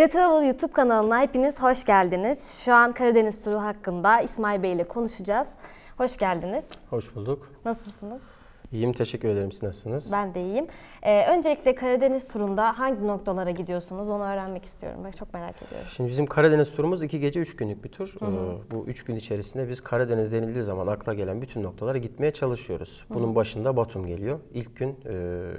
Eri Travel YouTube kanalına hepiniz hoş geldiniz. Şu an Karadeniz turu hakkında İsmail Bey ile konuşacağız. Hoş geldiniz. Hoş bulduk. Nasılsınız? İyiyim, teşekkür ederim. Siz nasılsınız? Ben de iyiyim. Ee, öncelikle Karadeniz turunda hangi noktalara gidiyorsunuz onu öğrenmek istiyorum. Ben çok merak ediyorum. Şimdi bizim Karadeniz turumuz iki gece üç günlük bir tur. Ee, bu üç gün içerisinde biz Karadeniz denildiği zaman akla gelen bütün noktalara gitmeye çalışıyoruz. Bunun başında Batum geliyor. İlk gün e,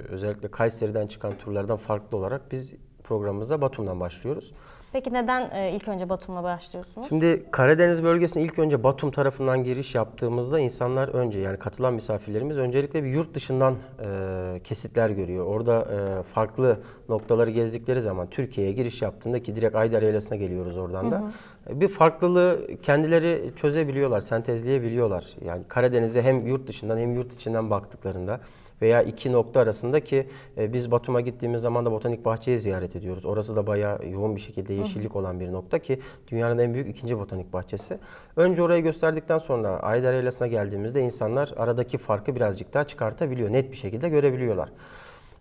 özellikle Kayseri'den çıkan turlardan farklı olarak biz programımıza Batum'dan başlıyoruz. Peki neden e, ilk önce Batum'la başlıyorsunuz? Şimdi Karadeniz bölgesine ilk önce Batum tarafından giriş yaptığımızda insanlar önce yani katılan misafirlerimiz öncelikle bir yurt dışından e, kesitler görüyor. Orada e, farklı noktaları gezdikleri zaman Türkiye'ye giriş yaptığında ki direkt Ayder Yaylası'na geliyoruz oradan da. e, Bir farklılığı kendileri çözebiliyorlar, sentezleyebiliyorlar. Yani Karadeniz'e hem yurt dışından hem yurt içinden baktıklarında veya iki nokta arasında ki e, biz Batum'a gittiğimiz zaman da botanik bahçeyi ziyaret ediyoruz. Orası da bayağı yoğun bir şekilde yeşillik olan bir nokta ki dünyanın en büyük ikinci botanik bahçesi. Önce orayı gösterdikten sonra Ayder Yaylası'na geldiğimizde insanlar aradaki farkı birazcık daha çıkartabiliyor. Net bir şekilde görebiliyorlar.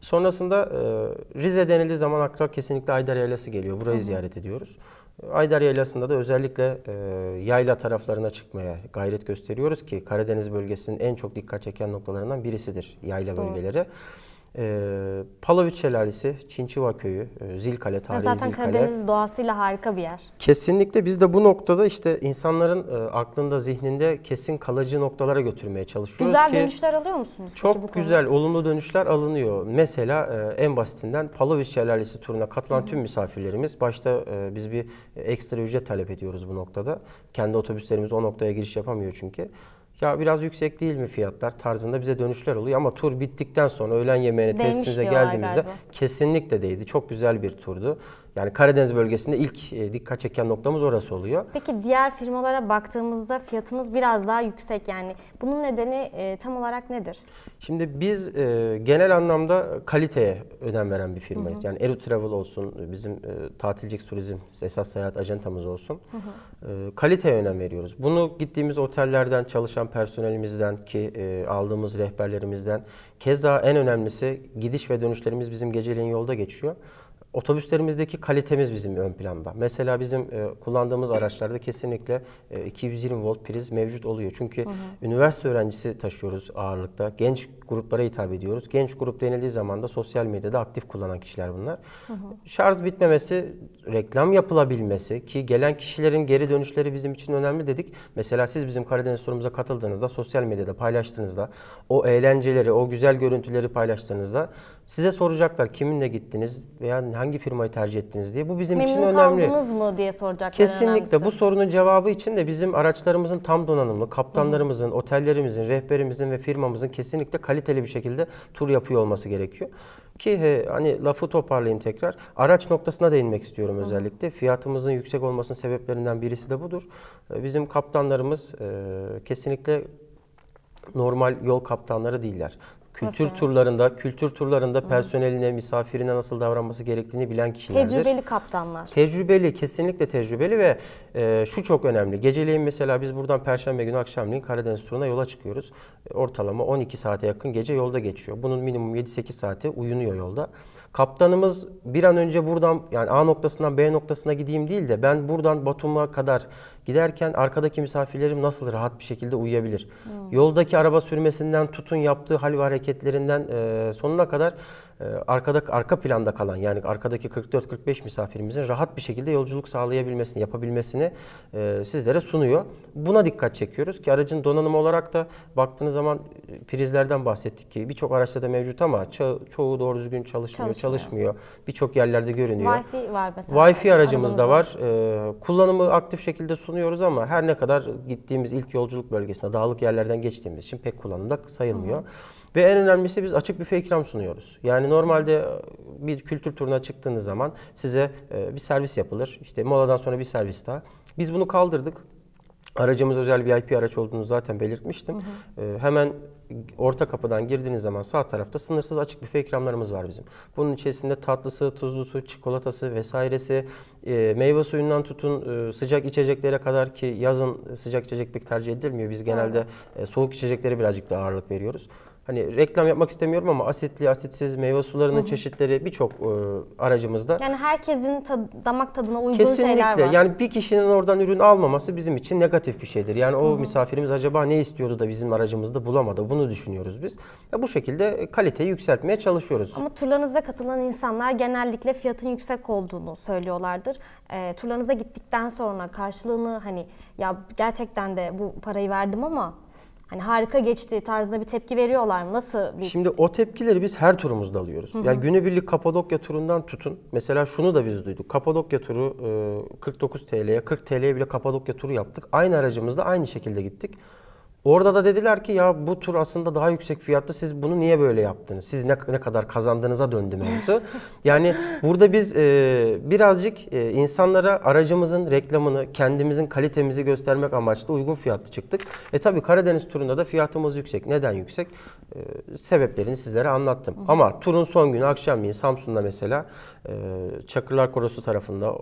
Sonrasında e, Rize denildiği zaman akla kesinlikle Ayder Yaylası geliyor. Burayı ziyaret ediyoruz. Ayder Yaylası'nda da özellikle e, yayla taraflarına çıkmaya gayret gösteriyoruz ki Karadeniz bölgesinin en çok dikkat çeken noktalarından birisidir yayla Doğru. bölgeleri. E, Palavut Şelalesi, Çinçiva Köyü, e, Zilkale, tarihi zaten Zilkale. Karadeniz doğasıyla harika bir yer. Kesinlikle biz de bu noktada işte insanların e, aklında, zihninde kesin kalıcı noktalara götürmeye çalışıyoruz Güzel ki dönüşler alıyor musunuz? çok güzel, olumlu dönüşler alınıyor. Mesela e, en basitinden Paloviç Şelalesi turuna katılan tüm misafirlerimiz başta e, biz bir ekstra ücret talep ediyoruz bu noktada. Kendi otobüslerimiz o noktaya giriş yapamıyor çünkü. Ya biraz yüksek değil mi fiyatlar tarzında bize dönüşler oluyor ama tur bittikten sonra öğlen yemeğine Değmiş geldiğimizde galiba. kesinlikle değdi. Çok güzel bir turdu. Yani Karadeniz bölgesinde ilk e, dikkat çeken noktamız orası oluyor. Peki diğer firmalara baktığımızda fiyatınız biraz daha yüksek yani. Bunun nedeni e, tam olarak nedir? Şimdi biz e, genel anlamda kaliteye önem veren bir firmayız. Yani Eru Travel olsun, bizim e, tatilcilik turizm esas seyahat ajantamız olsun. E, kaliteye önem veriyoruz. Bunu gittiğimiz otellerden, çalışan personelimizden ki e, aldığımız rehberlerimizden. Keza en önemlisi gidiş ve dönüşlerimiz bizim geceleyin yolda geçiyor. Otobüslerimizdeki kalitemiz bizim ön planda. Mesela bizim e, kullandığımız araçlarda kesinlikle e, 220 volt priz mevcut oluyor. Çünkü üniversite öğrencisi taşıyoruz ağırlıkta. Genç gruplara hitap ediyoruz. Genç grup denildiği zaman da sosyal medyada aktif kullanan kişiler bunlar. Şarj bitmemesi, reklam yapılabilmesi ki gelen kişilerin geri dönüşleri bizim için önemli dedik. Mesela siz bizim Karadeniz turumuza katıldığınızda, sosyal medyada paylaştığınızda, o eğlenceleri, o güzel görüntüleri paylaştığınızda size soracaklar kiminle gittiniz veya hangi firmayı tercih ettiniz diye. Bu bizim için Memnun önemli. kaldınız mı diye soracaklar Kesinlikle önemlisi. bu sorunun cevabı için de bizim araçlarımızın tam donanımlı, kaptanlarımızın, otellerimizin, rehberimizin ve firmamızın kesinlikle kaliteli bir şekilde tur yapıyor olması gerekiyor. Ki he, hani lafı toparlayayım tekrar. Araç noktasına değinmek istiyorum özellikle. Fiyatımızın yüksek olmasının sebeplerinden birisi de budur. E, Bizim kaptanlarımız e, kesinlikle normal yol kaptanları değiller. Kültür Nasıl? turlarında, kültür turlarında personeline, misafirine nasıl davranması gerektiğini bilen kişilerdir. Tecrübeli kaptanlar. Tecrübeli, kesinlikle tecrübeli ve e, şu çok önemli. Geceleyin mesela biz buradan Perşembe günü akşamleyin Karadeniz turuna yola çıkıyoruz. E, ortalama 12 saate yakın gece yolda geçiyor. Bunun minimum 7-8 saati uyunuyor yolda. Kaptanımız bir an önce buradan yani A noktasından B noktasına gideyim değil de ben buradan Batum'a kadar giderken arkadaki misafirlerim nasıl rahat bir şekilde uyuyabilir? Yoldaki araba sürmesinden tutun yaptığı hal ve hareketlerinden e, sonuna kadar arkada arka planda kalan yani arkadaki 44-45 misafirimizin rahat bir şekilde yolculuk sağlayabilmesini, yapabilmesini e, sizlere sunuyor. Buna dikkat çekiyoruz ki aracın donanımı olarak da baktığınız zaman e, prizlerden bahsettik ki birçok araçta da mevcut ama ço- çoğu doğru düzgün çalışmıyor, Çalışmıyor. çalışmıyor. Birçok yerlerde görünüyor. Wi-Fi var mesela. Wi-Fi aracımız da var. Ee, kullanımı aktif şekilde sunuyoruz ama her ne kadar gittiğimiz ilk yolculuk bölgesinde dağlık yerlerden geçtiğimiz için pek kullanımda sayılmıyor. Ve en önemlisi biz açık büfe ikram sunuyoruz. Yani normalde e, bir kültür turuna çıktığınız zaman size e, bir servis yapılır. İşte moladan sonra bir servis daha. Biz bunu kaldırdık. Aracımız özel VIP araç olduğunu zaten belirtmiştim. Ee, hemen orta kapıdan girdiğiniz zaman sağ tarafta sınırsız açık büfe ikramlarımız var bizim. Bunun içerisinde tatlısı, tuzlusu, çikolatası vesairesi, e, meyve suyundan tutun e, sıcak içeceklere kadar ki yazın sıcak içecek pek tercih edilmiyor. Biz genelde e, soğuk içeceklere birazcık da ağırlık veriyoruz. Hani reklam yapmak istemiyorum ama asitli, asitsiz meyve sularının çeşitleri birçok e, aracımızda. Yani herkesin tad- damak tadına uygun şeyler Kesinlikle. var. Yani bir kişinin oradan ürün almaması bizim için negatif bir şeydir. Yani o misafirimiz acaba ne istiyordu da bizim aracımızda bulamadı. Bunu düşünüyoruz biz. Ya bu şekilde kaliteyi yükseltmeye çalışıyoruz. Ama turlarınıza katılan insanlar genellikle fiyatın yüksek olduğunu söylüyorlardır. E, turlarınıza gittikten sonra karşılığını hani ya gerçekten de bu parayı verdim ama hani harika geçti tarzında bir tepki veriyorlar mı? Nasıl bir Şimdi o tepkileri biz her turumuzda alıyoruz. Yani günübirlik Kapadokya turundan tutun. Mesela şunu da biz duyduk. Kapadokya turu e, 49 TL'ye, 40 TL'ye bile Kapadokya turu yaptık. Aynı aracımızda aynı şekilde gittik. Orada da dediler ki ya bu tur aslında daha yüksek fiyatlı. Siz bunu niye böyle yaptınız? Siz ne, ne kadar kazandığınıza döndü mevzu. yani burada biz e, birazcık e, insanlara aracımızın reklamını, kendimizin kalitemizi göstermek amaçlı uygun fiyatlı çıktık. E tabi Karadeniz turunda da fiyatımız yüksek. Neden yüksek? E, sebeplerini sizlere anlattım. Ama turun son günü akşamleyin Samsun'da mesela e, Çakırlar Korosu tarafında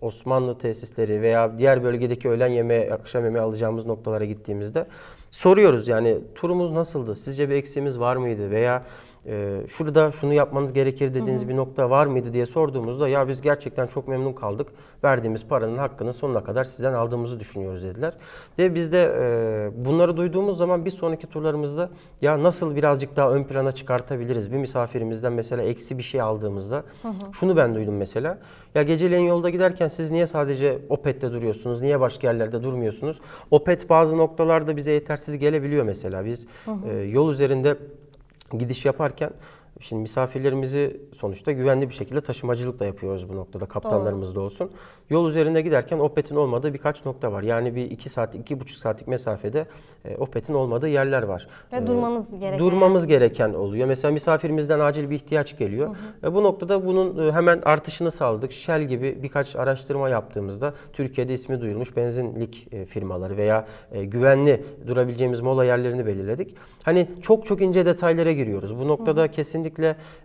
Osmanlı tesisleri veya diğer bölgedeki öğlen yemeği, akşam yemeği alacağımız noktalara gittiğimizde soruyoruz yani turumuz nasıldı? Sizce bir eksiğimiz var mıydı? Veya e, şurada şunu yapmanız gerekir dediğiniz bir nokta var mıydı diye sorduğumuzda ya biz gerçekten çok memnun kaldık. Verdiğimiz paranın hakkını sonuna kadar sizden aldığımızı düşünüyoruz dediler. Ve biz de e, bunları duyduğumuz zaman bir sonraki turlarımızda ya nasıl birazcık daha ön plana çıkartabiliriz? Bir misafirimizden mesela eksi bir şey aldığımızda şunu ben duydum mesela. Ya geceleyin yolda giderken siz niye sadece Opet'te duruyorsunuz? Niye başka yerlerde durmuyorsunuz? Opet bazı noktalarda bize yetersiz gelebiliyor mesela. Biz e, yol üzerinde gidiş yaparken şimdi misafirlerimizi sonuçta güvenli bir şekilde taşımacılık da yapıyoruz bu noktada kaptanlarımız da olsun. Yol üzerinde giderken Opet'in olmadığı birkaç nokta var. Yani bir iki saat, iki buçuk saatlik mesafede e, Opet'in olmadığı yerler var. Ve E, durmanız gereken Durmamız gereken oluyor. Mesela misafirimizden acil bir ihtiyaç geliyor. E, bu noktada bunun e, hemen artışını sağladık. Shell gibi birkaç araştırma yaptığımızda Türkiye'de ismi duyulmuş benzinlik e, firmaları veya e, güvenli durabileceğimiz mola yerlerini belirledik. Hani çok çok ince detaylara giriyoruz. Bu noktada kesinlikle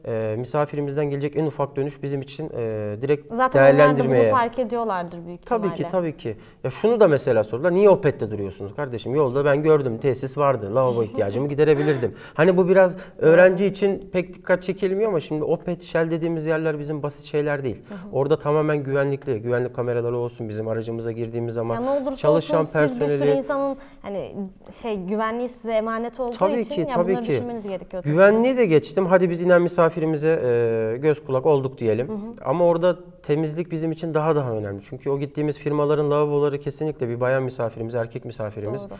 e, misafirimizden gelecek en ufak dönüş bizim için e, direkt Zaten değerlendirmeye. bunu fark ediyorlardır büyük Tabii ihtimalle. ki tabii ki. Ya şunu da mesela sordular. Niye Opet'te duruyorsunuz kardeşim? Yolda ben gördüm tesis vardı. Lavabo ihtiyacımı giderebilirdim. Hani bu biraz öğrenci için pek dikkat çekilmiyor ama şimdi Opet, Shell dediğimiz yerler bizim basit şeyler değil. Orada tamamen güvenlikli. Güvenlik kameraları olsun bizim aracımıza girdiğimiz zaman Ya ne olursa çalışan olsun siz bir sürü personeli insanın hani şey güvenliği size emanet olduğu Tabii için ki, ya tabii bunları ki. düşünmeniz gerekiyor. tabii. Güvenliği de geçtim. Hadi biz inen misafirimize e, göz kulak olduk diyelim. Ama orada temizlik bizim için daha daha önemli. Çünkü o gittiğimiz firmaların lavaboları kesinlikle bir bayan misafirimiz, erkek misafirimiz. Doğru.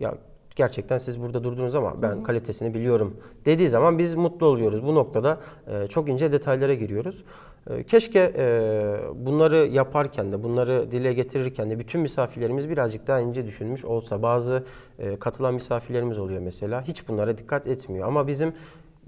Ya gerçekten siz burada durdunuz ama ben kalitesini biliyorum dediği zaman biz mutlu oluyoruz. Bu noktada e, çok ince detaylara giriyoruz. E, keşke e, bunları yaparken de, bunları dile getirirken de bütün misafirlerimiz birazcık daha ince düşünmüş olsa. Bazı e, katılan misafirlerimiz oluyor mesela. Hiç bunlara dikkat etmiyor. Ama bizim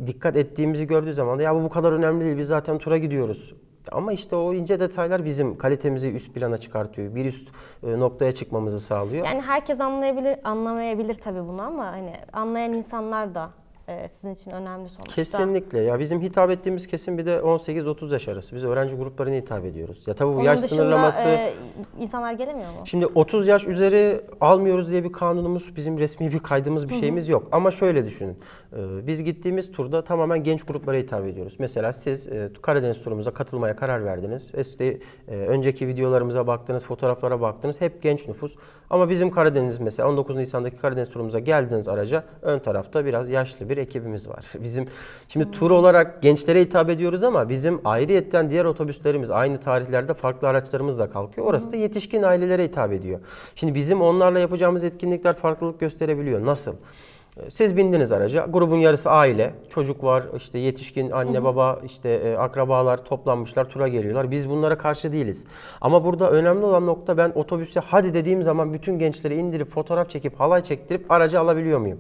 dikkat ettiğimizi gördüğü zaman da ya bu bu kadar önemli değil. Biz zaten tura gidiyoruz. Ama işte o ince detaylar bizim kalitemizi üst plana çıkartıyor. Bir üst e, noktaya çıkmamızı sağlıyor. Yani herkes anlayabilir, anlamayabilir tabii bunu ama hani anlayan insanlar da e, sizin için önemli sonuçta. Kesinlikle. Ya bizim hitap ettiğimiz kesim bir de 18-30 yaş arası. Biz öğrenci gruplarına hitap ediyoruz. Ya tabii bu Onun yaş dışında, sınırlaması e, insanlar gelemiyor mu? Şimdi 30 yaş üzeri almıyoruz diye bir kanunumuz, bizim resmi bir kaydımız bir şeyimiz yok. Ama şöyle düşünün. Ee, Biz gittiğimiz turda tamamen genç gruplara hitap ediyoruz. Mesela siz e, Karadeniz turumuza katılmaya karar verdiniz. İşte e, önceki videolarımıza baktınız, fotoğraflara baktınız. Hep genç nüfus. Ama bizim Karadeniz mesela 19 Nisan'daki Karadeniz turumuza geldiniz araca ön tarafta biraz yaşlı bir ekibimiz var. Bizim şimdi tur olarak gençlere hitap ediyoruz ama bizim ayrıyetten diğer otobüslerimiz aynı tarihlerde farklı araçlarımız da kalkıyor. Orası da yetişkin ailelere hitap ediyor. Şimdi bizim onlarla yapacağımız etkinlikler farklılık gösterebiliyor. Nasıl? Siz bindiniz araca. Grubun yarısı aile. Çocuk var, işte yetişkin anne baba, işte e, akrabalar toplanmışlar, tura geliyorlar. Biz bunlara karşı değiliz. Ama burada önemli olan nokta ben otobüse hadi dediğim zaman bütün gençleri indirip fotoğraf çekip halay çektirip aracı alabiliyor muyum?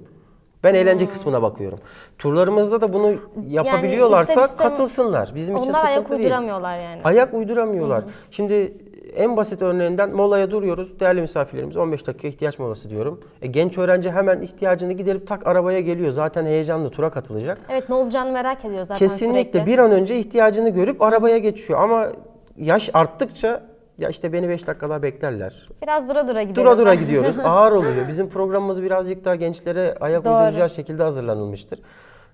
Ben eğlence kısmına bakıyorum. Turlarımızda da bunu yapabiliyorlarsa istemez- katılsınlar. Bizim için Onlar sıkıntı ayak değil. uyduramıyorlar yani. Ayak uyduramıyorlar. Şimdi en basit örneğinden molaya duruyoruz. Değerli misafirlerimiz 15 dakika ihtiyaç molası diyorum. E, genç öğrenci hemen ihtiyacını giderip tak arabaya geliyor. Zaten heyecanlı tura katılacak. Evet ne olacağını merak ediyor zaten Kesinlikle sürekli. bir an önce ihtiyacını görüp arabaya geçiyor. Ama yaş arttıkça ya işte beni 5 dakika daha beklerler. Biraz dura dura gidiyoruz. Dura dura gidiyoruz. Ağır oluyor. Bizim programımız birazcık daha gençlere ayak Doğru. uyduracağı şekilde hazırlanılmıştır.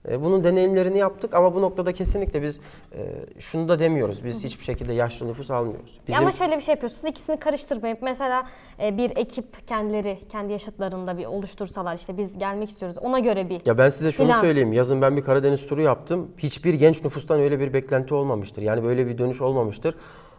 E, bunun deneyimlerini yaptık ama bu noktada kesinlikle biz e, şunu da demiyoruz. Biz hiçbir şekilde yaşlı nüfus almıyoruz. Bizim ama şöyle bir şey yapıyorsunuz. ikisini karıştırmayıp mesela e, bir ekip kendileri kendi yaşıtlarında bir oluştursalar işte biz gelmek istiyoruz. Ona göre bir Ya ben size şunu Plan. söyleyeyim. Yazın ben bir Karadeniz turu yaptım. Hiçbir genç nüfustan öyle bir beklenti olmamıştır. Yani böyle bir dönüş olmamıştır.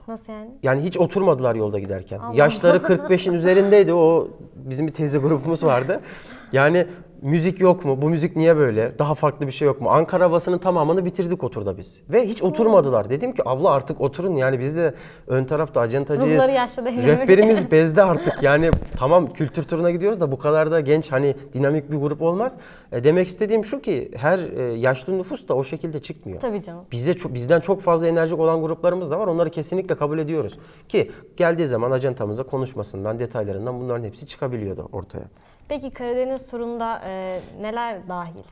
nasıl yani? Yani hiç oturmadılar yolda giderken. Allah Yaşları 45'in üzerindeydi. O bizim bir teyze grubumuz vardı. Yani müzik yok mu? Bu müzik niye böyle? Daha farklı bir şey yok mu? Ankara havasının tamamını bitirdik oturda biz. Ve hiç oturmadılar. Dedim ki abla artık oturun. Yani biz de ön tarafta acentacıyız. Ruhları yaşlı değil. Rehberimiz bezdi artık. Yani tamam kültür turuna gidiyoruz da bu kadar da genç hani dinamik bir grup olmaz. E, demek istediğim şu ki her e, yaşlı nüfus da o şekilde çıkmıyor. Tabii canım. Bize çok, bizden çok fazla enerjik olan gruplarımız da var. Onları kesinlikle kabul ediyoruz. Ki geldiği zaman ajantamıza konuşmasından, detaylarından bunların hepsi çıkabiliyordu ortaya. Peki Karadeniz turunda e, neler dahil?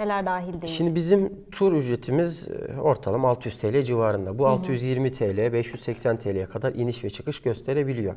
Neler dahil değil? Şimdi bizim tur ücretimiz e, ortalama 600 TL civarında. Bu 620 TL, 580 TL'ye kadar iniş ve çıkış gösterebiliyor.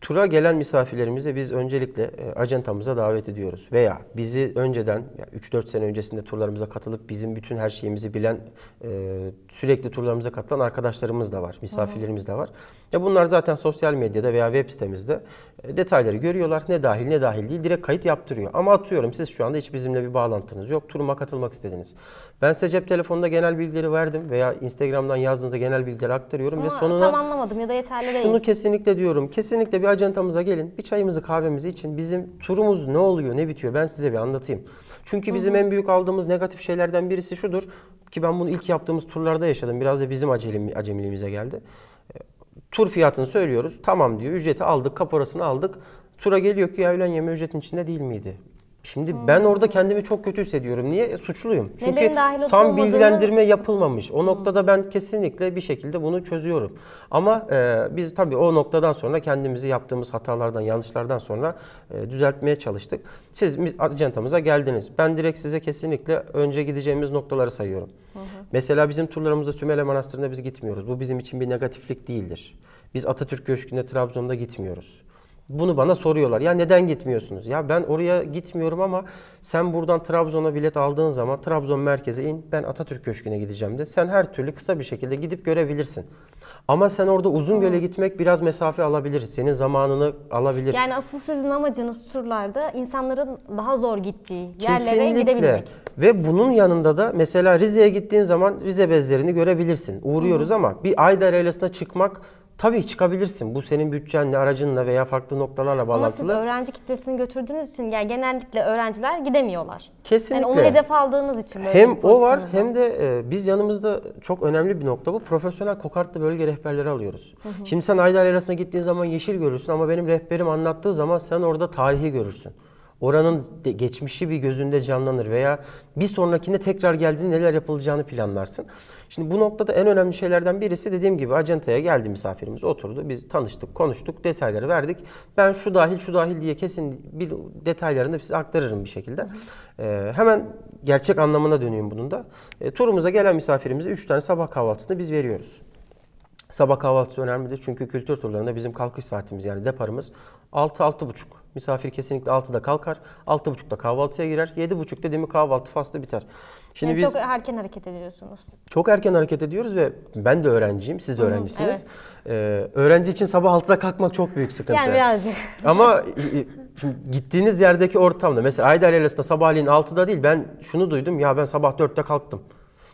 Tura gelen misafirlerimizi biz öncelikle e, ajantamıza davet ediyoruz. Veya bizi önceden ya 3-4 sene öncesinde turlarımıza katılıp bizim bütün her şeyimizi bilen, e, sürekli turlarımıza katılan arkadaşlarımız da var, misafirlerimiz de var. Ya bunlar zaten sosyal medyada veya web sitemizde e, detayları görüyorlar. Ne dahil ne dahil değil direkt kayıt yaptırıyor. Ama atıyorum siz şu anda hiç bizimle bir bağlantınız yok. Turuma katılmak istediniz. Ben size cep telefonunda genel bilgileri verdim veya Instagram'dan yazdığınızda genel bilgileri aktarıyorum ve Ama sonuna tam anlamadım ya da yeterli değil. şunu kesinlikle diyorum. Kesinlikle bir ajantamıza gelin. Bir çayımızı kahvemizi için bizim turumuz ne oluyor ne bitiyor ben size bir anlatayım. Çünkü bizim en büyük aldığımız negatif şeylerden birisi şudur. Ki ben bunu ilk yaptığımız turlarda yaşadım. Biraz da bizim acelim, acemiliğimize geldi. Tur fiyatını söylüyoruz. Tamam diyor. Ücreti aldık. Kaporasını aldık. Tura geliyor ki ya öğlen yeme ücretin içinde değil miydi? Şimdi ben orada kendimi çok kötü hissediyorum. Niye? E, Suçluyum. Çünkü tam bilgilendirme yapılmamış. O noktada ben kesinlikle bir şekilde bunu çözüyorum. Ama e, biz tabii o noktadan sonra kendimizi yaptığımız hatalardan, yanlışlardan sonra e, düzeltmeye çalıştık. Siz ajantamıza geldiniz. Ben direkt size kesinlikle önce gideceğimiz noktaları sayıyorum. Mesela bizim turlarımızda Sümele Manastırı'na biz gitmiyoruz. Bu bizim için bir negatiflik değildir. Biz Atatürk Köşkü'nde Trabzon'da gitmiyoruz. Bunu bana soruyorlar. Ya neden gitmiyorsunuz? Ya ben oraya gitmiyorum ama sen buradan Trabzon'a bilet aldığın zaman Trabzon merkeze in. Ben Atatürk Köşkü'ne gideceğim de. Sen her türlü kısa bir şekilde gidip görebilirsin. Ama sen orada uzun göle gitmek biraz mesafe alabilir. Senin zamanını alabilir. Yani asıl sizin amacınız turlarda insanların daha zor gittiği yerlere Kesinlikle. gidebilmek. Ve bunun yanında da mesela Rize'ye gittiğin zaman Rize bezlerini görebilirsin. Uğruyoruz ama bir Ayder Yaylası'na çıkmak tabii çıkabilirsin. Bu senin bütçenle, aracınla veya farklı noktalarla Ama siz bağlantılı. öğrenci kitlesini götürdüğünüz için yani genellikle öğrenciler gidemiyorlar. Kesinlikle. Yani onu hedef aldığınız için böyle Hem o var hem de e, biz yanımızda çok önemli bir nokta bu. Profesyonel kokartlı bölge rehberleri alıyoruz. Şimdi sen Ayder Yaylası'na gittiğin zaman yeşil görürsün ama benim rehberim anlattığı zaman sen orada tarihi görürsün. Oranın geçmişi bir gözünde canlanır veya bir sonrakinde tekrar geldiğinde neler yapılacağını planlarsın. Şimdi bu noktada en önemli şeylerden birisi dediğim gibi acentaya geldi misafirimiz oturdu. Biz tanıştık, konuştuk, detayları verdik. Ben şu dahil şu dahil diye kesin bir detaylarını da size aktarırım bir şekilde. Ee, hemen gerçek anlamına döneyim bunun da. E, turumuza gelen misafirimize 3 tane sabah kahvaltısını biz veriyoruz. Sabah kahvaltısı önemlidir çünkü kültür turlarında bizim kalkış saatimiz yani deparımız 6-6.30. Misafir kesinlikle 6'da kalkar, 6.30'da kahvaltıya girer, 7.30 dedi mi kahvaltı faslı biter. Şimdi Yani biz çok erken hareket ediyorsunuz. çok erken hareket ediyoruz ve ben de öğrenciyim, siz de öğrencisiniz. Ee, öğrenci için sabah 6'da kalkmak çok büyük sıkıntı. Yani birazcık. Ama şimdi gittiğiniz yerdeki ortamda mesela Ayder Yaylası'nda sabahleyin 6'da değil ben şunu duydum ya ben sabah 4'te kalktım.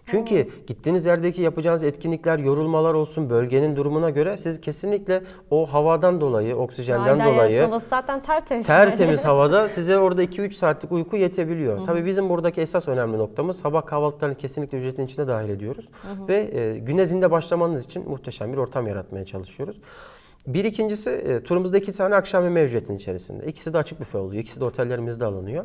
Çünkü gittiğiniz yerdeki yapacağınız etkinlikler, yorulmalar olsun bölgenin durumuna göre siz kesinlikle o havadan dolayı, oksijenden Aynen, dolayı Havası zaten tertemiz. tertemiz havada size orada 2-3 saatlik uyku yetebiliyor. Tabii bizim buradaki esas önemli noktamız sabah kahvaltılarını kesinlikle ücretin içine dahil ediyoruz. Ve e, güne zinde başlamanız için muhteşem bir ortam yaratmaya çalışıyoruz. Bir ikincisi e, turumuzda iki tane akşam yemeği ücretin içerisinde. İkisi de açık büfe oluyor. İkisi de otellerimizde alınıyor.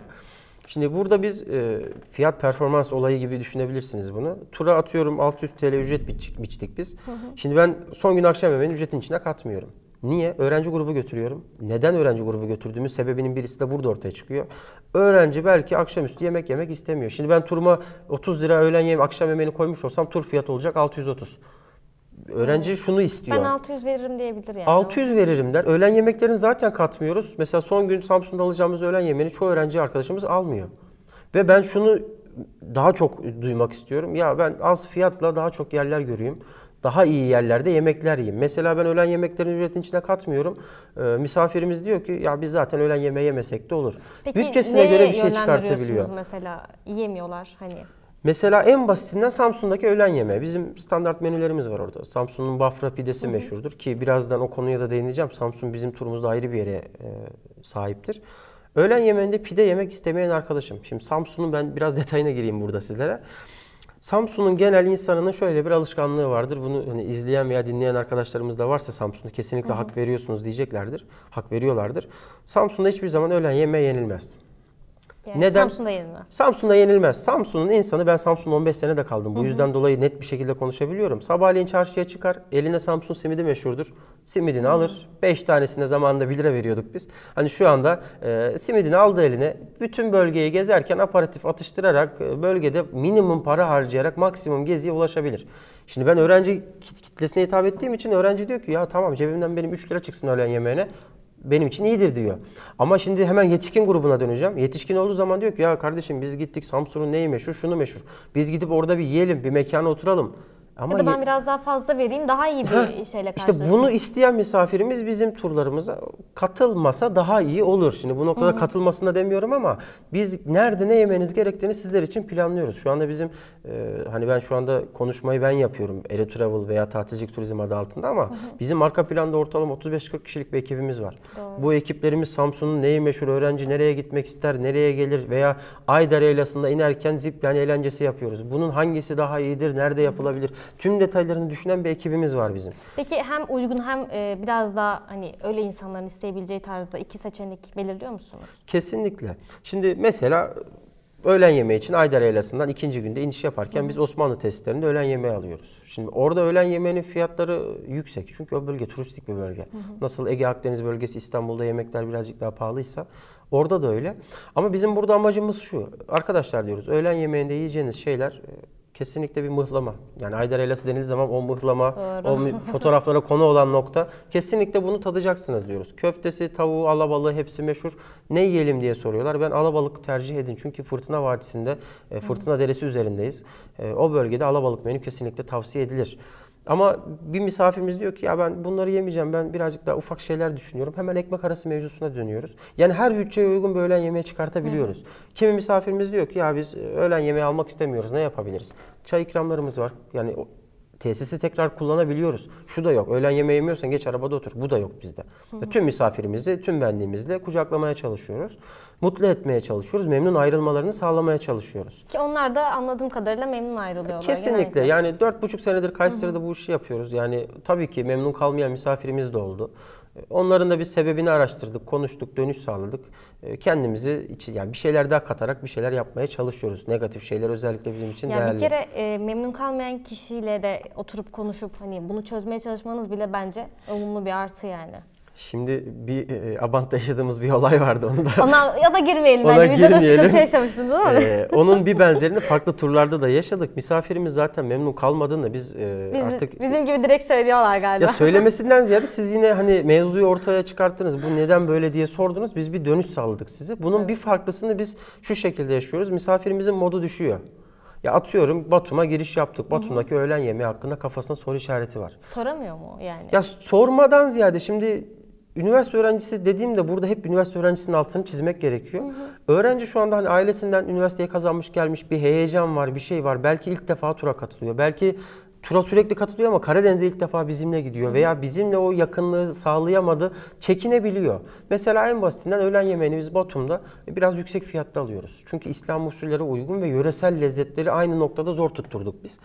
Şimdi burada biz e, fiyat performans olayı gibi düşünebilirsiniz bunu. Tura atıyorum 600 TL ücret biç- biçtik biz. Şimdi ben son gün akşam yemeğini ücretin içine katmıyorum. Niye? Öğrenci grubu götürüyorum. Neden öğrenci grubu götürdüğümüz sebebinin birisi de burada ortaya çıkıyor. Öğrenci belki akşamüstü yemek yemek istemiyor. Şimdi ben turuma 30 lira öğlen yemeği akşam yemeğini koymuş olsam tur fiyatı olacak 630. Öğrenci şunu istiyor. Ben 600 veririm diyebilir yani. 600 veririm der. Öğlen yemeklerini zaten katmıyoruz. Mesela son gün Samsun'da alacağımız öğlen yemeğini çoğu öğrenci arkadaşımız almıyor. Ve ben şunu daha çok duymak istiyorum. Ya ben az fiyatla daha çok yerler göreyim. Daha iyi yerlerde yemekler yiyeyim. Mesela ben öğlen yemeklerini ücretin içine katmıyorum. Ee, misafirimiz diyor ki ya biz zaten öğlen yemeği yemesek de olur. Bütçesine neye göre bir şey çıkartabiliyor. mesela yiyemiyorlar hani. Mesela en basitinden Samsun'daki öğlen yemeği. Bizim standart menülerimiz var orada. Samsun'un bafra pidesi meşhurdur ki birazdan o konuya da değineceğim. Samsun bizim turumuzda ayrı bir yere e, sahiptir. Öğlen yemeğinde pide yemek istemeyen arkadaşım. Şimdi Samsun'un ben biraz detayına gireyim burada sizlere. Samsun'un genel insanının şöyle bir alışkanlığı vardır. Bunu hani izleyen veya dinleyen arkadaşlarımız da varsa Samsun'da kesinlikle hak veriyorsunuz diyeceklerdir. Hak veriyorlardır. Samsun'da hiçbir zaman öğlen yemeği yenilmez. Yani Neden? Samsun'da yenilmez. Samsun'da yenilmez. Samsun'un insanı ben Samsun'da 15 sene de kaldım. Bu yüzden dolayı net bir şekilde konuşabiliyorum. Sabahleyin çarşıya çıkar. Eline Samsun simidi meşhurdur. Simidini alır. 5 tanesine zamanında 1 lira veriyorduk biz. Hani şu anda e, simidini aldı eline. Bütün bölgeyi gezerken aparatif atıştırarak e, bölgede minimum para harcayarak maksimum geziye ulaşabilir. Şimdi ben öğrenci kit- kitlesine hitap ettiğim için öğrenci diyor ki ya tamam cebimden benim 3 lira çıksın öğlen yemeğine benim için iyidir diyor. Ama şimdi hemen yetişkin grubuna döneceğim. Yetişkin olduğu zaman diyor ki ya kardeşim biz gittik Samsun'un neyi meşhur şunu meşhur. Biz gidip orada bir yiyelim bir mekana oturalım. Ama Ya da ben biraz daha fazla vereyim daha iyi bir Heh, şeyle işte karşılaşayım. bunu isteyen misafirimiz bizim turlarımıza katılmasa daha iyi olur. Şimdi bu noktada katılmasını da demiyorum ama biz nerede ne yemeniz gerektiğini sizler için planlıyoruz. Şu anda bizim e, hani ben şu anda konuşmayı ben yapıyorum. Ere Travel veya Tatilcilik Turizm adı altında ama bizim arka planda ortalama 35-40 kişilik bir ekibimiz var. Bu ekiplerimiz Samsun'un neyi meşhur, öğrenci nereye gitmek ister, nereye gelir veya Aydar Yaylası'nda inerken zipline eğlencesi yapıyoruz. Bunun hangisi daha iyidir, nerede yapılabilir? Tüm detaylarını düşünen bir ekibimiz var bizim. Peki hem uygun hem e, biraz daha hani öyle insanların isteyebileceği tarzda iki seçenek belirliyor musunuz? Kesinlikle. Şimdi mesela öğlen yemeği için Aydar Yaylası'ndan ikinci günde iniş yaparken biz Osmanlı tesislerinde öğlen yemeği alıyoruz. Şimdi orada öğlen yemeğinin fiyatları yüksek. Çünkü o bölge turistik bir bölge. Nasıl Ege Akdeniz bölgesi İstanbul'da yemekler birazcık daha pahalıysa orada da öyle. Ama bizim burada amacımız şu. Arkadaşlar diyoruz öğlen yemeğinde yiyeceğiniz şeyler e, kesinlikle bir mıhlama. Yani Aydar Helası denildiği zaman o mıhlama, o mi- fotoğraflara konu olan nokta kesinlikle bunu tadacaksınız diyoruz. Köftesi, tavuğu, alabalığı hepsi meşhur. Ne yiyelim diye soruyorlar. Ben alabalık tercih edin. Çünkü Fırtına Vadisi'nde, e, Fırtına Deresi üzerindeyiz. E, O bölgede alabalık menü kesinlikle tavsiye edilir. Ama bir misafirimiz diyor ki ya ben bunları yemeyeceğim. Ben birazcık daha ufak şeyler düşünüyorum. Hemen ekmek arası mevzusuna dönüyoruz. Yani her bütçeye uygun bir öğlen yemeği çıkartabiliyoruz. Kimi misafirimiz diyor ki ya biz öğlen yemeği almak istemiyoruz. Ne yapabiliriz? Çay ikramlarımız var. Yani tesisi tekrar kullanabiliyoruz. Şu da yok. Öğlen yemeği yemiyorsan geç arabada otur. Bu da yok bizde. Ve Tüm misafirimizi tüm benliğimizle kucaklamaya çalışıyoruz. Mutlu etmeye çalışıyoruz. Memnun ayrılmalarını sağlamaya çalışıyoruz. Ki onlar da anladığım kadarıyla memnun ayrılıyorlar. Kesinlikle. genellikle. Yani dört buçuk senedir Kayseri'de bu işi yapıyoruz. Yani tabii ki memnun kalmayan misafirimiz de oldu. Onların da bir sebebini araştırdık, konuştuk, dönüş sağladık. E, Kendimizi içi yani bir şeyler daha katarak bir şeyler yapmaya çalışıyoruz. Negatif şeyler özellikle bizim için Yani değerli. bir kere e, memnun kalmayan kişiyle de oturup konuşup hani bunu çözmeye çalışmanız bile bence olumlu bir artı yani. Şimdi bir e, Abant'ta yaşadığımız bir olay vardı onu da. Ona ya da girmeyelim Ona de girmeyelim. sıkıntı yaşamıştınız değil mi? Ee, onun bir benzerini farklı turlarda da yaşadık. Misafirimiz zaten memnun kalmadığında biz e, Biz- artık bizim gibi direkt söylüyorlar galiba. Ya söylemesinden ziyade siz yine hani mevzuyu ortaya çıkarttınız. Bu neden böyle diye sordunuz. Biz bir dönüş sağladık size. Bunun bir farklısını biz şu şekilde yaşıyoruz. Misafirimizin modu düşüyor. Ya atıyorum Batum'a giriş yaptık. Batum'daki öğlen yemeği hakkında kafasında soru işareti var. Soramıyor mu yani? Ya sormadan ziyade şimdi üniversite öğrencisi dediğimde burada hep üniversite öğrencisinin altını çizmek gerekiyor. Öğrenci şu anda hani ailesinden üniversiteye kazanmış gelmiş bir heyecan var, bir şey var. Belki ilk defa tura katılıyor. Belki tura sürekli katılıyor ama Karadeniz'e ilk defa bizimle gidiyor veya bizimle o yakınlığı sağlayamadı, çekinebiliyor. Mesela en basitinden öğlen yemeğini biz Batum'da biraz yüksek fiyatta alıyoruz. Çünkü İslam usullere uygun ve yöresel lezzetleri aynı noktada zor tutturduk biz.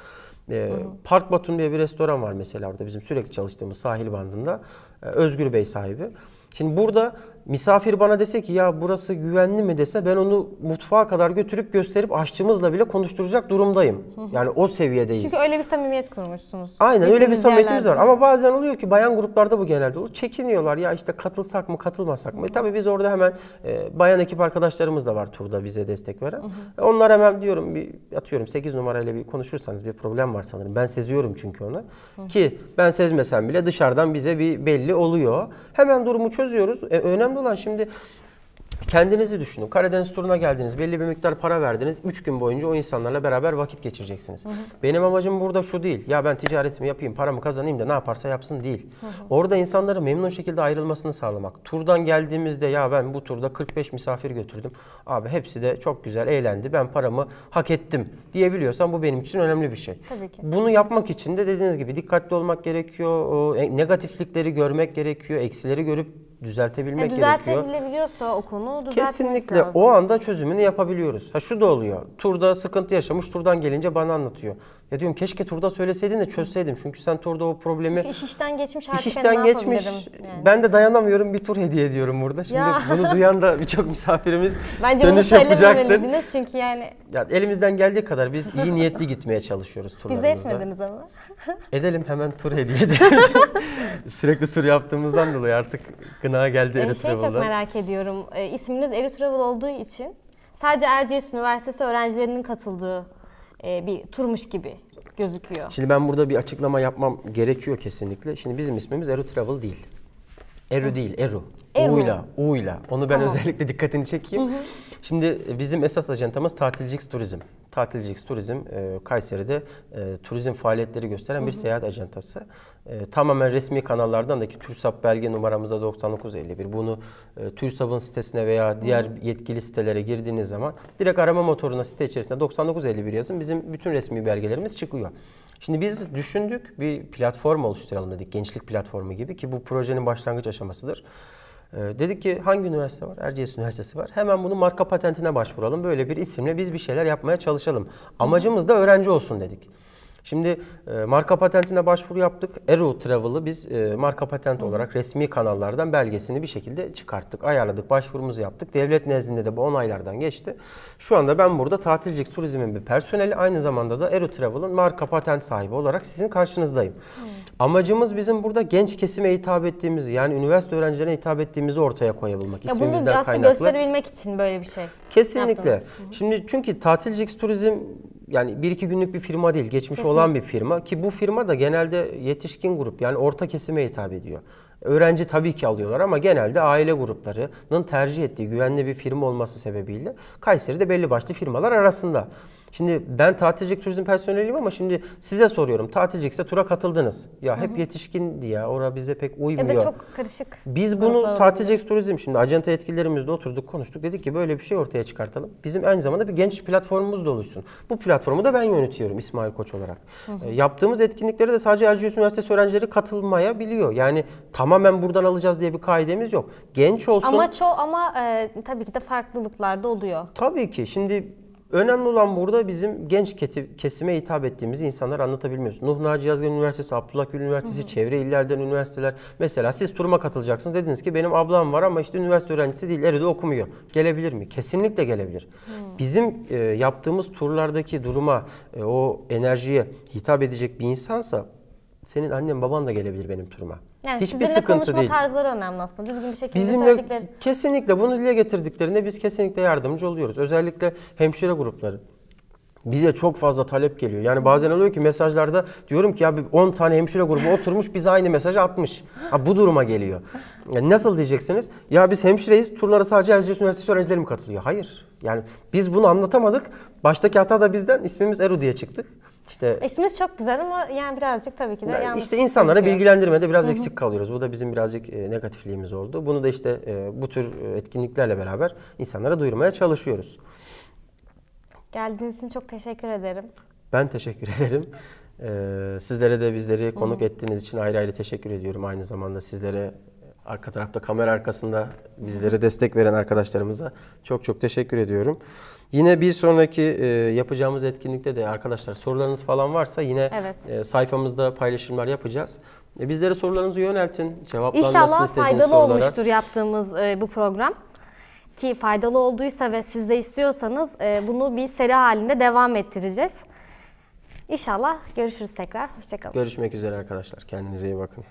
Ee, Park Batum diye bir restoran var mesela orada bizim sürekli çalıştığımız sahil bandında. Ee, Özgür Bey sahibi. Şimdi burada misafir bana dese ki ya burası güvenli mi dese ben onu mutfağa kadar götürüp gösterip aşçımızla bile konuşturacak durumdayım. Yani o seviyedeyiz. Çünkü öyle bir samimiyet kurmuşsunuz. Aynen öyle bir samimiyetimiz var. Ama bazen oluyor ki bayan gruplarda bu genelde olur. Çekiniyorlar ya işte katılsak mı katılmasak mı? E tabii biz orada hemen e, bayan ekip arkadaşlarımız da var turda bize destek veren. Onlar hemen diyorum bir atıyorum 8 numarayla bir konuşursanız bir problem var sanırım. Ben seziyorum çünkü onu. Ki ben sezmesem bile dışarıdan bize bir belli oluyor. Hemen durumu çözüyoruz. E, önemli olan şimdi Kendinizi düşünün. Karadeniz turuna geldiniz. Belli bir miktar para verdiniz. 3 gün boyunca o insanlarla beraber vakit geçireceksiniz. Benim amacım burada şu değil. Ya ben ticaretimi yapayım, paramı kazanayım da ne yaparsa yapsın değil. Orada insanların memnun şekilde ayrılmasını sağlamak. Turdan geldiğimizde ya ben bu turda 45 misafir götürdüm. Abi hepsi de çok güzel eğlendi. Ben paramı hak ettim diyebiliyorsam bu benim için önemli bir şey. Tabii ki. Bunu yapmak için de dediğiniz gibi dikkatli olmak gerekiyor. E, negatiflikleri görmek gerekiyor. Eksileri görüp düzeltebilmek E, gerekiyor. düzeltebilebiliyorsa o konu düzeltmesi Kesinlikle lazım. o anda çözümünü yapabiliyoruz. Ha şu da oluyor. Turda sıkıntı yaşamış, turdan gelince bana anlatıyor. Ya diyorum keşke turda söyleseydin de çözseydim. Çünkü sen turda o problemi Çünkü iş işten geçmiş artık iş hani işten ne geçmiş. yani. Ben de dayanamıyorum bir tur hediye ediyorum burada. Şimdi Ya. bunu duyan da birçok misafirimiz Bence dönüş yapacaktır. söylememeliydiniz çünkü yani Ya elimizden geldiği kadar biz iyi niyetli gitmeye çalışıyoruz bize turlarımızda. etmediniz ama. Edelim hemen tur hediye edelim. Sürekli tur yaptığımızdan dolayı artık gına geldi Ee, Eri şey çok Travel'da. merak ediyorum. Ee, isminiz Eri Travel olduğu için sadece Erciyes Üniversitesi öğrencilerinin katıldığı e, bir turmuş gibi gözüküyor. Şimdi ben burada bir açıklama yapmam gerekiyor kesinlikle. Şimdi bizim ismimiz Eru Travel değil. Eru değil, Eru. Eru. U'yla, U'yla. Onu ben Tamam. özellikle dikkatini çekeyim. Şimdi bizim esas ajantamız Tatilcix Turizm. Tatilcix Turizm e, Kayseri'de e, turizm faaliyetleri gösteren bir seyahat ajantası. E, tamamen resmi kanallardan da ki TÜRSAP belge numaramızda 9951. Bunu e, TÜRSAP'ın sitesine veya diğer yetkili sitelere girdiğiniz zaman direkt arama motoruna site içerisinde 9951 yazın. Bizim bütün resmi belgelerimiz çıkıyor. Şimdi biz düşündük bir platform oluşturalım dedik. Gençlik platformu gibi ki bu projenin başlangıç aşamasıdır. Ee, dedik ki hangi üniversite var? Erciyes Üniversitesi var. Hemen bunu marka patentine başvuralım. Böyle bir isimle biz bir şeyler yapmaya çalışalım. Amacımız da öğrenci olsun dedik. Şimdi e, marka patentine başvuru yaptık. Eru Travel'ı biz e, marka patent olarak resmi kanallardan belgesini bir şekilde çıkarttık, ayarladık, başvurumuzu yaptık. Devlet nezdinde de bu onaylardan geçti. Şu anda ben burada Tatilcilik Turizm'in bir personeli, aynı zamanda da Eru Travel'ın marka patent sahibi olarak sizin karşınızdayım. Amacımız bizim burada genç kesime hitap ettiğimizi, yani üniversite öğrencilerine hitap ettiğimizi ortaya koyabilmek. Ya bunu İsmimizden aslında kaynaklı. gösterebilmek için böyle bir şey. Kesinlikle. yaptınız. Şimdi çünkü Tatilcix Turizm yani bir iki günlük bir firma değil, geçmiş olan bir firma ki bu firma da genelde yetişkin grup yani orta kesime hitap ediyor. Öğrenci tabii ki alıyorlar ama genelde aile gruplarının tercih ettiği güvenli bir firma olması sebebiyle Kayseri'de belli başlı firmalar arasında. Şimdi ben tatilcilik turizm personeliyim ama şimdi size soruyorum. Tatilcilikse tura katıldınız. Ya hep yetişkindi ya. Ora bize pek Ya uymuyor. da çok karışık. Biz bunu. Tatilcilik Turizm şimdi acenta yetkililerimizle oturduk konuştuk. Dedik ki böyle bir şey ortaya çıkartalım. Bizim aynı zamanda bir genç platformumuz da oluşsun. Bu platformu da ben yönetiyorum İsmail Koç olarak. E, yaptığımız etkinliklere de sadece Erciyes Üniversitesi öğrencileri katılmaya biliyor. Yani tamamen buradan alacağız diye bir kaidemiz yok. Genç olsun. Ama çoğu ama e, tabii ki de farklılıklar da oluyor. Tabii ki. Şimdi önemli olan burada bizim genç kesime hitap ettiğimiz insanları anlatabilmiyoruz. Nuh Naci Yazgan Üniversitesi, Abdullah Gül Üniversitesi, çevre illerden üniversiteler. Mesela siz turuma katılacaksınız. Dediniz ki benim ablam var ama işte üniversite öğrencisi değil, Eri'de okumuyor. Gelebilir mi? Kesinlikle gelebilir. Bizim e, yaptığımız turlardaki duruma, e, o enerjiye hitap edecek bir insansa senin annen baban da gelebilir benim turuma. Yani Hiçbir sıkıntı değil. tarzları önemli aslında. Düzgün bir şekilde Bizimle söyledikleri. kesinlikle bunu dile getirdiklerinde biz kesinlikle yardımcı oluyoruz. Özellikle hemşire grupları. Bize çok fazla talep geliyor. Yani bazen oluyor ki mesajlarda diyorum ki ya bir 10 tane hemşire grubu oturmuş bize aynı mesajı atmış. Ha, bu duruma geliyor. Yani nasıl diyeceksiniz? Ya biz hemşireyiz turlara sadece Erciyes Üniversitesi öğrencileri mi katılıyor? Hayır. Yani biz bunu anlatamadık. Baştaki hata da bizden ismimiz Eru diye çıktık. İşte İsminiz çok güzel ama yani birazcık tabii ki de yani yanlış işte insanlara gözüküyor. bilgilendirmede biraz eksik kalıyoruz. Bu da bizim birazcık e, negatifliğimiz oldu. Bunu da işte e, bu tür etkinliklerle beraber insanlara duyurmaya çalışıyoruz. Geldiğiniz için çok teşekkür ederim. Ben teşekkür ederim. Ee, sizlere de bizleri konuk ettiğiniz için ayrı ayrı teşekkür ediyorum. Aynı zamanda sizlere arka tarafta kamera arkasında bizlere destek veren arkadaşlarımıza çok çok teşekkür ediyorum. Yine bir sonraki e, yapacağımız etkinlikte de arkadaşlar sorularınız falan varsa yine Evet. e, sayfamızda paylaşımlar yapacağız. E, bizlere sorularınızı yöneltin. Cevaplanmasını İnşallah faydalı sorulara. olmuştur yaptığımız e, bu program. Ki faydalı olduysa ve siz de istiyorsanız e, bunu bir seri halinde devam ettireceğiz. İnşallah görüşürüz tekrar. Hoşçakalın. Görüşmek üzere arkadaşlar. Kendinize iyi bakın.